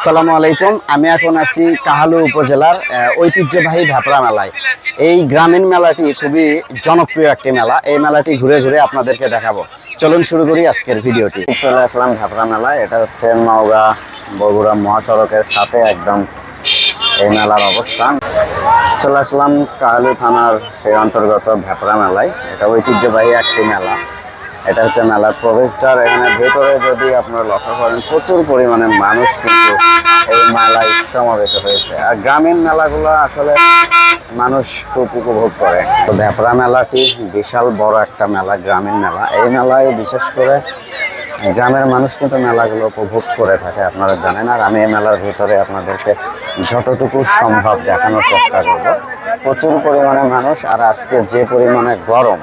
আসসালামু আলাইকুম। আমি এখন আছি কাহালু উপজেলার ঐতিহ্যবাহী ভ্যাপরা মেলায়। এই গ্রামীণ মেলাটি খুবই জনপ্রিয় একটি মেলা। এই মেলাটি ঘুরে ঘুরে আপনাদেরকে দেখাবো। চলুন শুরু করি আজকের ভিডিওটি। চলে আসলাম ভ্যাপরা মেলা এটা হচ্ছে নওগাঁ বগুড়া মহাসড়কের সাথে একদম এই মেলার অবস্থান। চলে আসলাম কাহালু থানার সেই অন্তর্গত ভ্যাপরা মেলায়। এটা ঐতিহ্যবাহী একটি মেলা। এটা হচ্ছে মেলার প্রবেশদ্বার। এখানে ভেতরে যদি আপনারা লক্ষ্য করেন, প্রচুর পরিমাণে মানুষ কিন্তু এই মেলায় সমাবেত হয়েছে। আর গ্রামীণ মেলাগুলো আসলে মানুষ খুব উপভোগ করে। তো ভ্যাপরা মেলাটি বিশাল বড় একটা মেলা, গ্রামীণ মেলা। এই মেলায় বিশেষ করে গ্রামের মানুষ কিন্তু মেলাগুলো উপভোগ করে থাকে, আপনারা জানেন। আর আমি এই মেলার ভিতরে আপনাদেরকে যতটুকু সম্ভব দেখানোর চেষ্টা করব। প্রচুর পরিমাণে মানুষ, আর আজকে যে পরিমাণে গরম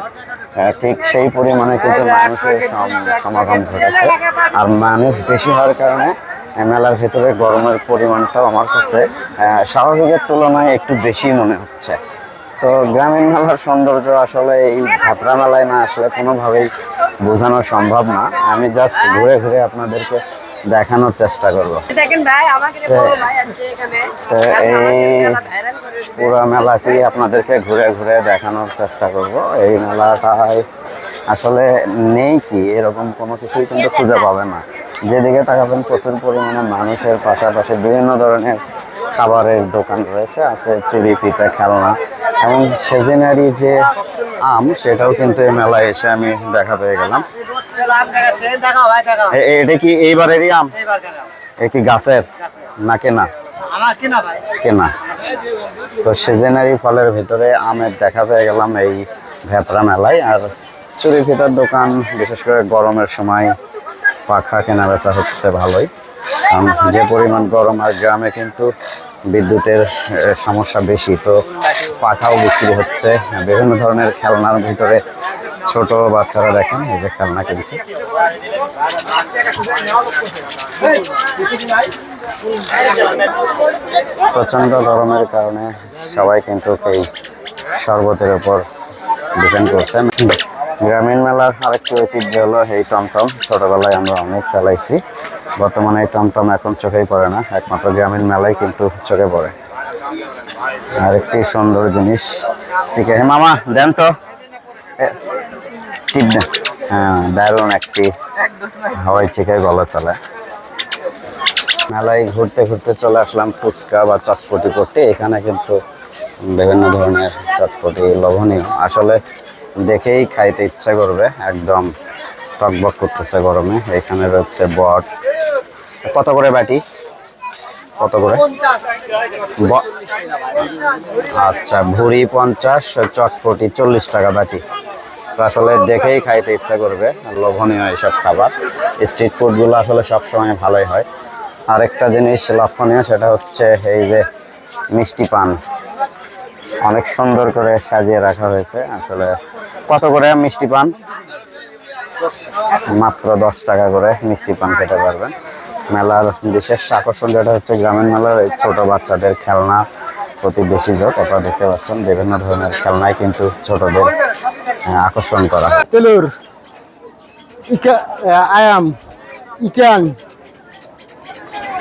ঠিক সেই পরিমাণে কিন্তু মানুষের সম- সমাগম ঘটেছে। আর মানুষ বেশি হওয়ার কারণে মেলার ভিতরে গরমের পরিমাণটাও আমার কাছে স্বাভাবিকের তুলনায় একটু বেশি মনে হচ্ছে। তো গ্রামীণ মেলার সৌন্দর্য আসলে এই ভাপরা মেলায় না আসলে কোনোভাবেই বোঝানো সম্ভব না। আমি জাস্ট ঘুরে ঘুরে আপনাদেরকে দেখানোর চেষ্টা করব। দেখেন ভাই আমাকে এই। পুরো মেলাটি আপনাদেরকে ঘুরে ঘুরে দেখানোর চেষ্টা করব। এই মেলাটায় আসলে নেই কি এরকম কোনো কিছুই কিন্তু খুঁজে পাবে না। যেদিকে তাকাবেন প্রচুর পরিমাণে মানুষের পাশাপাশি বিভিন্ন ধরনের খাবারের দোকান রয়েছে আছে চুরি পিঠা খেলনা। এবং সেজনারি যে আম সেটাও কিন্তু এই মেলায় এসে আমি দেখা পেয়ে গেলাম। এটা কি এইবারেরই আম? এ কি গাছের। না কেনা? আমার কিনা ভাই। কেনা? তো সিজনারি ফলের ভিতরে আমের দেখা পেয়ে গেলাম এই ভেপরা মেলায়। আর চুরি ফিতার দোকান, বিশেষ করে গরমের সময় পাখা কেনা বেচা হচ্ছে ভালোই। কারণ যে পরিমাণ গরম আর গ্রামে কিন্তু বিদ্যুতের সমস্যা বেশি। তো পাখাও বিক্রি হচ্ছে। বিভিন্ন ধরনের খেলনার ভিতরে ছোট বাচ্চারা দেখেন, এই যে খেলনা কিনছে। প্রচণ্ড গরমের কারণে সবাই কিন্তু এই শরবতের উপর ডিপেন্ড করছে। গ্রামীণ মেলার আরেকটি ঐতিহ্য হলো এই টমটম। ছোটবেলায় আমরা অনেক চালাইছি। বর্তমানে এই টমটম এখন চোখেই পড়ে না। একমাত্র গ্রামীণ মেলায় কিন্তু চোখে পড়ে। আরেকটি সুন্দর জিনিস। ঠিক আছে, মামা, দেন তো। টিপ দেন হ্যাঁ দারুণ একটি হাওয়াই চিকের গলা চলে। মেলায় ঘুরতে ঘুরতে চলে আসলাম ফুচকা বা চটপটি করতে। এখানে কিন্তু বিভিন্ন ধরনের চটপটি লবণীয় আসলে দেখেই খাইতে ইচ্ছা করবে, একদম টকবক করতেছে গরমে। এখানে রয়েছে বট। কত করে বাটি? কত করে? আচ্ছা ভুড়ি পঞ্চাশ, চটপটি চল্লিশ টাকা বাটি। তো আসলে দেখেই খাইতে ইচ্ছা করবে, লোভনীয় এইসব খাবার। স্ট্রিট ফুডগুলো আসলে সবসময় ভালোই হয়। আরেকটা জিনিস লক্ষণীয়, সেটা হচ্ছে এই যে মিষ্টি পান। অনেক সুন্দর করে সাজিয়ে রাখা হয়েছে। আসলে কত করে মিষ্টি পান? মাত্র দশ টাকা করে মিষ্টি পান খেতে পারবেন। মেলার বিশেষ আকর্ষণ যেটা হচ্ছে, গ্রামীণ মেলার এই ছোট বাচ্চাদের খেলনা প্রতি বেশি যোগ, আপনারা দেখতে পাচ্ছেন, বিভিন্ন ধরনের খেলনায় কিন্তু ছোটদের আকর্ষণ করা telur ikan ayam ikan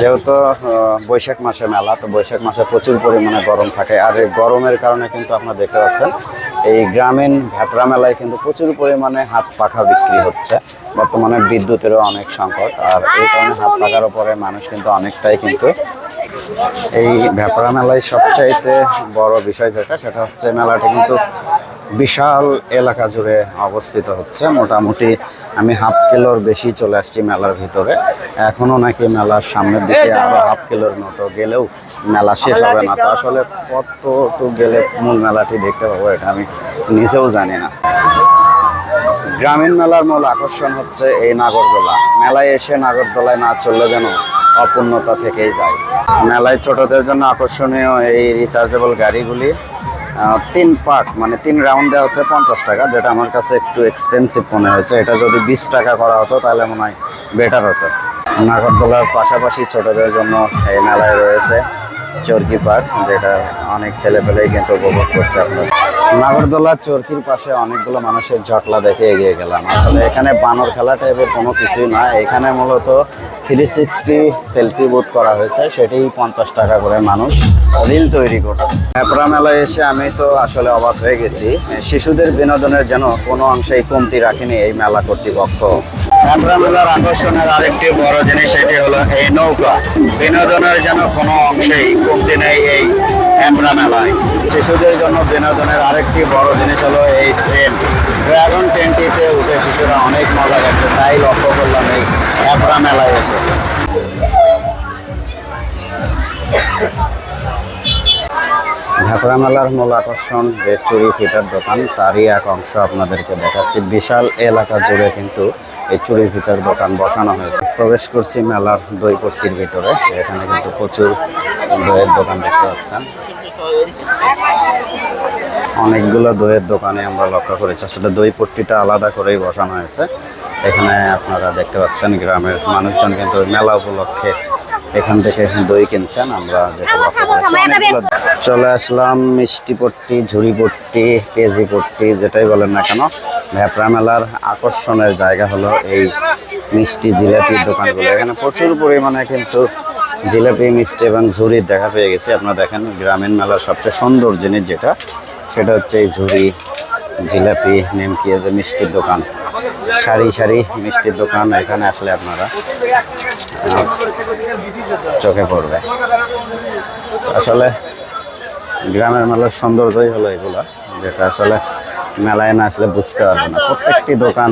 যেহেতু বৈশাখ মাসে মেলা তো বৈশাখ মাসে প্রচুর পরিমাণে গরম থাকে। আর এই গরমের কারণে কিন্তু আপনারা দেখতে পাচ্ছেন এই গ্রামীণ ভ্যাপরা মেলায় কিন্তু প্রচুর পরিমাণে হাত পাখা বিক্রি হচ্ছে। বর্তমানে বিদ্যুতেরও অনেক সংকট আর এই কারণে হাত পাখার উপরে মানুষ কিন্তু অনেকটাই কিন্তু এই ভ্যাপরা মেলায় সবচাইতে বড় বিষয় যেটা সেটা হচ্ছে মেলাটি কিন্তু বিশাল এলাকা জুড়ে অবস্থিত হচ্ছে। মোটামুটি আমি হাফ কিলোর বেশি চলে আসছি মেলার ভিতরে। এখনও নাকি মেলার সামনের দিকে আরও হাফ কিলোর মতো গেলেও মেলা শেষ হবে না। তো আসলে কতটুকু গেলে মূল মেলাটি দেখতে পাবো এটা আমি নিজেও জানি না। গ্রামীণ মেলার মূল আকর্ষণ হচ্ছে এই নাগরদোলা। মেলায় এসে নাগরদোলায় না চললে যেন অপূর্ণতা থেকেই যায়। মেলায় ছোটদের জন্য আকর্ষণীয় এই রিচার্জেবল গাড়িগুলি তিন পাক মানে তিন রাউন্ড দেওয়া হচ্ছে পঞ্চাশ টাকা, যেটা আমার কাছে একটু এক্সপেন্সিভ মনে হয়েছে। এটা যদি বিশ টাকা করা হতো, তাহলে মনে হয় বেটার হতো। নাগরদোলার পাশাপাশি ছোটদের জন্য এই মেলায় রয়েছে চর্কি পার্ক, যেটা অনেক ছেলেপেলেই কিন্তু উপভোগ করছে আপনার। নাগরদোলার চরকির পাশে অনেকগুলো মানুষের জটলা দেখে এগিয়ে গেলাম। আসলে এখানে বানর খেলা টাইপের কোনো কিছুই না। এখানে মূলত থ্রি সিক্সটি সেলফি বুথ করা হয়েছে। সেটি পঞ্চাশ টাকা করে মানুষ রিল তৈরি করছে। হ্যাপরা মেলায় এসে আমি তো আসলে অবাক হয়ে গেছি। শিশুদের বিনোদনের যেন কোনো অংশেই কমতি রাখেনি এই মেলা কর্তৃপক্ষ। হ্যাপরা মেলার আকর্ষণের আরেকটি বড় জিনিস এটি হলো এই নৌকা। বিনোদনের যেন কোনো অংশেই কমতি নেই এই হ্যাপরা মেলায়। শিশুদের জন্য বিনোদনের আরেকটি বড় জিনিস হলো এই ট্রেন। ড্রাগন ট্রেনটিতে উঠে শিশুরা অনেক মজা করছে, তাই লক্ষ্য করলাম এই হ্যাপরা মেলায় এসে। ঢাকরা মেলার মূল আকর্ষণ যে চুরি ফিটার দোকান, তারই এক অংশ আপনাদেরকে দেখাচ্ছি। বিশাল এলাকা জুড়ে কিন্তু এই চুরি ফিটার দোকান বসানো হয়েছে। প্রবেশ করছি মেলার দই পট্টির ভিতরে। এখানে কিন্তু প্রচুর দইয়ের দোকান দেখতে পাচ্ছেন। অনেকগুলো দইয়ের দোকানে আমরা লক্ষ্য করেছি। আসলে দই পট্টিটা আলাদা করেই বসানো হয়েছে। এখানে আপনারা দেখতে পাচ্ছেন গ্রামের মানুষজন কিন্তু মেলা উপলক্ষে এখান থেকে দই কিনছেন। আমরা চলে আসলাম মিষ্টি পট্টি ঝুড়ি পট্টি পেজি পট্টি যেটাই বলেন না কেন ভ্যাপরা মেলার আকর্ষণের জায়গা হলো এই মিষ্টি জিলাপির দোকানগুলো। এখানে প্রচুর পরিমাণে কিন্তু জিলাপি, মিষ্টি এবং ঝুড়ির দেখা পেয়ে গেছি। আপনারা দেখেন, গ্রামীণ মেলার সবচেয়ে সুন্দর জিনিস যেটা, সেটা হচ্ছে এই ঝুড়ি জিলাপি, নেমকি যে মিষ্টির দোকান। সারি সারি মিষ্টির দোকান এখানে আসলে আপনারা চোখে পড়বে। আসলে গ্রামের মেলার সৌন্দর্যই হলো এগুলা, যেটা আসলে মেলায় না আসলে বুঝতে পারবে না। প্রত্যেকটি দোকান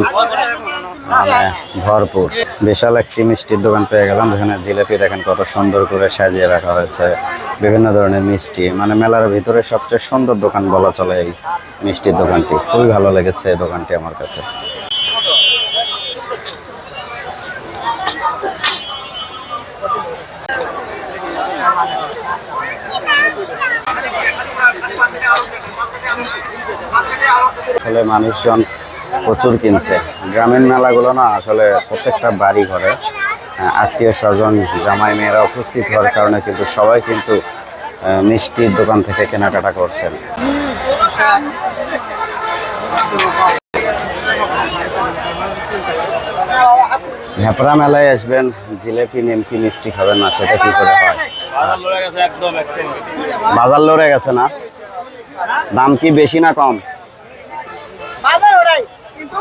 মানে ভরপুর। বিশাল একটি মিষ্টির দোকান পেয়ে গেলাম, যেখানে জিলাপি দেখেন কত সুন্দর করে সাজিয়ে রাখা হয়েছে। বিভিন্ন ধরনের মিষ্টি। মানে মেলার ভিতরে সবচেয়ে সুন্দর দোকান বলা চলে এই মিষ্টির দোকানটি। খুবই ভালো লেগেছে এই দোকানটি আমার কাছে। আসলে মানুষজন প্রচুর কিনছে। গ্রামীণ মেলাগুলো না আসলে প্রত্যেকটা বাড়ি ঘরে আত্মীয় স্বজন, জামাই মেয়েরা উপস্থিত হওয়ার কারণে কিন্তু সবাই কিন্তু মিষ্টির দোকান থেকে কেনাকাটা করছেন। ভেপরা মেলায় আসবেন, জিলেপি, নিমকি, মিষ্টি খাবেন না, সেটা কি করে হয়? বাজার লড়ে গেছে না? দাম কি বেশি না কম বাজার ওরাই কিন্তু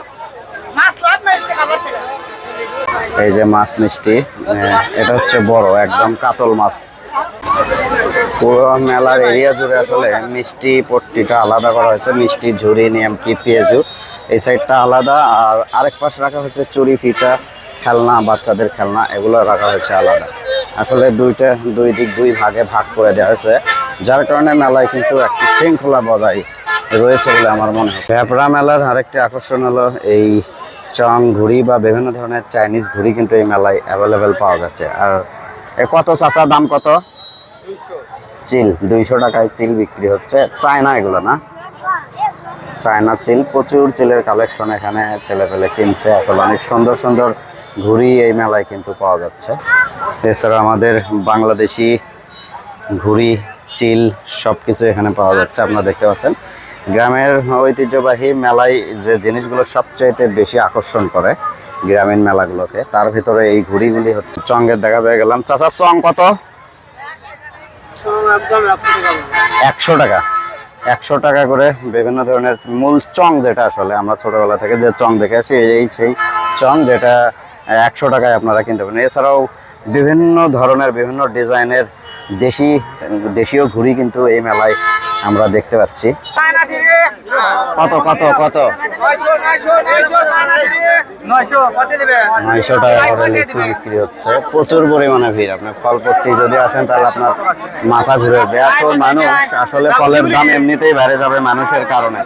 মাছ লাভ মারতে খাবার থেকে এই যে মাছ মিষ্টি এটা হচ্ছে বড়, একদম কাতল মাছ। পুরো মেলার এরিয়া জুড়ে আসলে মিষ্টি পট্টিটা আলাদা করা হয়েছে, মিষ্টি ঝুড়ি নিয়মকি পেঁয়াজু। এই সাইডটা আলাদা, আর আরেক পাশে রাখা হয়েছে চুরি ফিতা খেলনা, বাচ্চাদের খেলনা, এগুলো রাখা হয়েছে আলাদা। আসলে দুইটা, দুই দিক, দুই ভাগে ভাগ করে দেওয়া হয়েছে। যার কারণে মেলায় কিন্তু একটি শৃঙ্খলা বজায় রয়েছে বলে আমার মনে হয়। ভ্যাপরা মেলার আরেকটি আকর্ষণ হলো এই চং ঘুড়ি বা বিভিন্ন ধরনের চাইনিজ ঘুড়ি কিন্তু এই মেলায় অ্যাভেলেবেল পাওয়া যাচ্ছে। আর কত চাচা? দাম কত? চিল, দুইশো টাকায় চিল বিক্রি হচ্ছে। চায়না এগুলো না? চায়না চিল, প্রচুর চিলের কালেকশন এখানে ছেলে পেলে কিনছে। আসলে অনেক সুন্দর সুন্দর ঘুড়ি এই মেলায় কিন্তু পাওয়া যাচ্ছে। এছাড়া আমাদের বাংলাদেশি ঘুড়ি, চিল সব কিছু এখানে পাওয়া যাচ্ছে। আপনারা দেখতে পাচ্ছেন। গ্রামের ঐতিহ্যবাহী মেলায় যে জিনিসগুলো সবচাইতে বেশি আকর্ষণ করে গ্রামীণ মেলাগুলোকে, তার ভিতরে এই ঘুড়িগুলি হচ্ছে চঙ্গের দেখা পেয়ে গেলাম। চাচার চং কত? একশো টাকা। একশো টাকা করে বিভিন্ন ধরনের মূল চং যেটা আসলে আমরা ছোটবেলা থেকে যে চং দেখে আসি, এই সেই চং যেটা একশো টাকায় আপনারা কিনতে পারেন। এছাড়াও বিভিন্ন ধরনের, বিভিন্ন ডিজাইনের দেশি, দেশীয় ঘুড়ি কিন্তু এই মেলায় আমরা দেখতে পাচ্ছি। কত কত কত? নয়শো টাকা বিক্রি হচ্ছে। প্রচুর পরিমাণে ভিড়। আপনার ফলপট্টি যদি আসেন, তাহলে আপনার মাথা ঘুরে যাবে। এত মানুষ, আসলে ফলের দাম এমনিতেই বেড়ে যাবে মানুষের কারণে।